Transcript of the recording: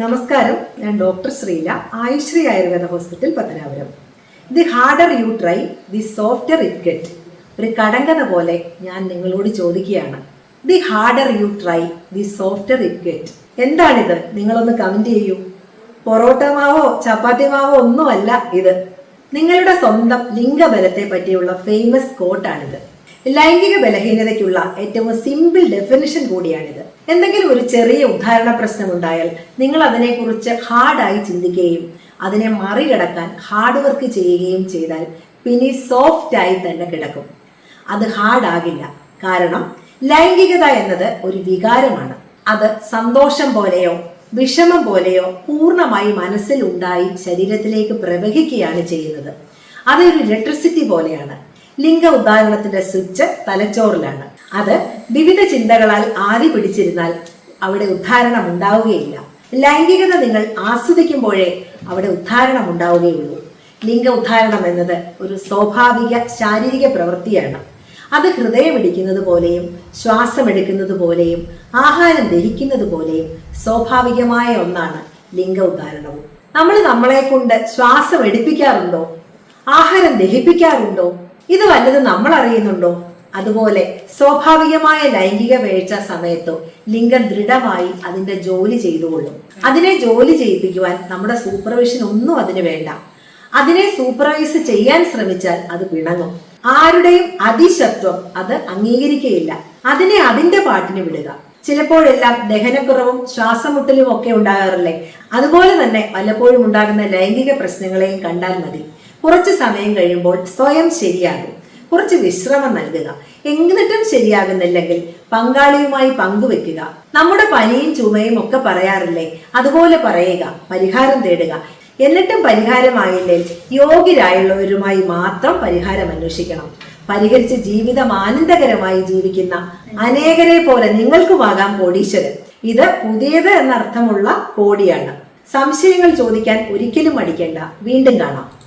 നമസ്കാരം. ഞാൻ doctor Sreela Ayushree Ayurveda hospital Pathanapuram. The harder you try the softer it get. ഒരു കടങ്കഥ പോലെ ഞാൻ നിങ്ങളോട് ചോദിക്കുകയാണ്. The harder you try the softer it get. എന്താണിത്? നിങ്ങളൊന്ന് കമന്റ് ചെയ്യൂ. പൊറോട്ട മാവോ ചപ്പാത്തി മാവോ ഒന്നുമല്ല ഇത്. നിങ്ങളുടെ സ്വന്തം ലിംഗബലത്തെ പറ്റിയുള്ള ഫേമസ് കോട്ടാണിത് ലൈംഗിക ബലഹീനതയ്ക്കുള്ള ഏറ്റവും സിമ്പിൾ ഡെഫിനിഷൻ കൂടിയാണിത്. എന്തെങ്കിലും ഒരു ചെറിയ ഉദാഹരണ പ്രശ്നമുണ്ടായാൽ നിങ്ങൾ അതിനെക്കുറിച്ച് ഹാർഡായി ചിന്തിക്കുകയും അതിനെ മറികടക്കാൻ ഹാർഡ് വർക്ക് ചെയ്യുകയും ചെയ്താൽ പിന്നെ സോഫ്റ്റ് ആയി തന്നെ കിടക്കും. അത് ഹാർഡാകില്ല. കാരണം ലൈംഗികത എന്നത് ഒരു വികാരമാണ്. അത് സന്തോഷം പോലെയോ വിഷമം പോലെയോ പൂർണമായി മനസ്സിൽ ഉണ്ടായി ശരീരത്തിലേക്ക് പ്രവഹിക്കുകയാണ് ചെയ്യുന്നത്. അതൊരു ഇലക്ട്രിസിറ്റി പോലെയാണ്. ലിംഗ ഉദാഹരണത്തിന്റെ സ്വിച്ച് തലച്ചോറിലാണ്. അത് വിവിധ ചിന്തകളാൽ ആദി പിടിച്ചിരുന്നാൽ അവിടെ ഉദ്ധാരണം ഉണ്ടാവുകയില്ല ലൈംഗികത നിങ്ങൾ ആസ്വദിക്കുമ്പോഴേ അവിടെ ഉദ്ധാരണം ഉണ്ടാവുകയുള്ളൂ ലിംഗ ഉദ്ധാരണം എന്നത് ഒരു സ്വാഭാവിക ശാരീരിക പ്രവൃത്തിയാണ്. അത് ഹൃദയമിടിക്കുന്നത് പോലെയും ശ്വാസമെടുക്കുന്നത് പോലെയും ആഹാരം ദഹിക്കുന്നത് പോലെയും സ്വാഭാവികമായ ഒന്നാണ് ലിംഗ ഉദ്ധാരണവും. നമ്മൾ നമ്മളെ കൊണ്ട് ശ്വാസം എടുപ്പിക്കാറുണ്ടോ? ആഹാരം ദഹിപ്പിക്കാറുണ്ടോ? ഇത് വല്ലതും നമ്മൾ അറിയുന്നുണ്ടോ അതുപോലെ സ്വാഭാവികമായ ലൈംഗിക വീഴ്ച സമയത്തോ ലിംഗം ദൃഢമായി അതിന്റെ ജോലി ചെയ്തുകൊള്ളും. അതിനെ ജോലി ചെയ്യിപ്പിക്കുവാൻ നമ്മുടെ സൂപ്പർവിഷൻ ഒന്നും അതിന് വേണ്ട. അതിനെ സൂപ്പർവൈസ് ചെയ്യാൻ ശ്രമിച്ചാൽ അത് പിണങ്ങും. ആരുടെയും അതിശത്വം അത് അംഗീകരിക്കുകയില്ല. അതിനെ അതിന്റെ പാട്ടിന് വിടുക. ചിലപ്പോഴെല്ലാം ദഹനക്കുറവും ശ്വാസമുട്ടലും ഒക്കെ ഉണ്ടാകാറില്ലേ? അതുപോലെ തന്നെ പലപ്പോഴും ഉണ്ടാകുന്ന ലൈംഗിക പ്രശ്നങ്ങളെയും കണ്ടാൽ മതി. കുറച്ച് സമയം കഴിയുമ്പോൾ സ്വയം ശരിയാകും. കുറച്ച് വിശ്രമം നൽകുക. എന്നിട്ടും ശരിയാകുന്നില്ലെങ്കിൽ പങ്കാളിയുമായി പങ്കുവെക്കുക നമ്മുടെ പനിയും ചുമയും ഒക്കെ പറയാറില്ലേ? അതുപോലെ പറയുക പരിഹാരം തേടുക. എന്നിട്ടും പരിഹാരമായില്ലേ യോഗ്യരായുള്ളവരുമായി മാത്രം പരിഹാരം അന്വേഷിക്കണം. പരിഹരിച്ച് ജീവിതം ആനന്ദകരമായി ജീവിക്കുന്ന അനേകരെ പോലെ നിങ്ങൾക്കുമാകാം കോടീശ്വരൻ. ഇത് പുതിയത് എന്നർത്ഥമുള്ള കോടിയാണ്. സംശയങ്ങൾ ചോദിക്കാൻ ഒരിക്കലും മടിക്കേണ്ട. വീണ്ടും കാണാം.